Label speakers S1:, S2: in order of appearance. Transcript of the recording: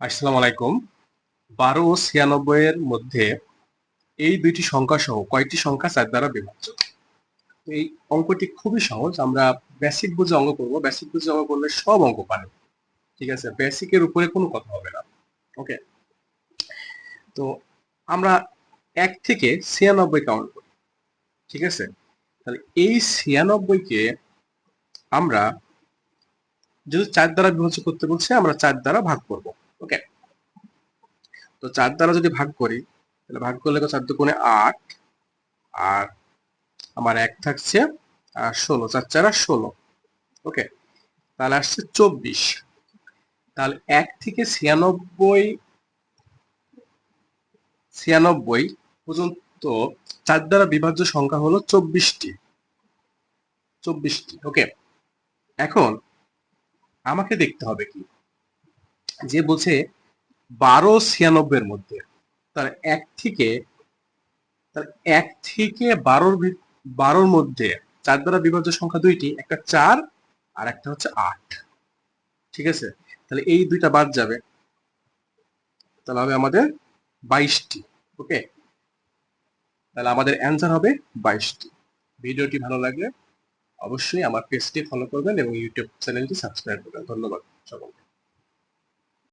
S1: আসসালামু আলাইকুম। বারো ও ছিয়ানব্বই এর মধ্যে এই দুইটি সংখ্যা সহ কয়টি সংখ্যা চার দ্বারা বিভাজ্য তো এই অঙ্কটি খুবই সহজ, আমরা বেসিক বুঝে অঙ্ক করব। বেসিক বুঝে অঙ্ক করলে সব অঙ্ক পারে। ঠিক আছে? বেসিকের উপরে কোনো কথা হবে না। ওকে তো আমরা এক থেকে ছিয়ানব্বই কাউন্ট করি। ঠিক আছে? তাহলে এই ছিয়ানব্বইকে আমরা যদি চার দ্বারা বিভাজ্য করতে বলছে, আমরা চার দ্বারা ভাগ করব। তো চার দ্বারা যদি ভাগ করি, তাহলে ভাগ করলে চার দুগুণে আট, আর আমার এক থাকছে আর ষোলো, চার চার আর ষোলো ওকে তাহলে আসছে চব্বিশ। তাহলে এক থেকে ছিয়ানব্বই ছিয়ানব্বই পর্যন্ত চার দ্বারা বিভাজ্য সংখ্যা হলো চব্বিশটি চব্বিশটি ওকে এখন আমাকে দেখতে হবে কি? যে বলছে বারো ছিয়ানব্বই এর মধ্যে। তার এক থেকে, তার এক থেকে বারোর বারোর মধ্যে চার দ্বারা বিভাজ্য সংখ্যা দুইটি, একটা চার আর একটা হচ্ছে আট। ঠিক আছে? তাহলে এই দুইটা বাদ যাবে। তাহলে হবে আমাদের বাইশটি। ওকে? তাহলে আমাদের অ্যান্সার হবে বাইশটি। ভিডিওটি ভালো লাগলে অবশ্যই আমার পেজটি ফলো করবেন এবং ইউটিউব চ্যানেলটি সাবস্ক্রাইব করবেন। ধন্যবাদ সকলকে।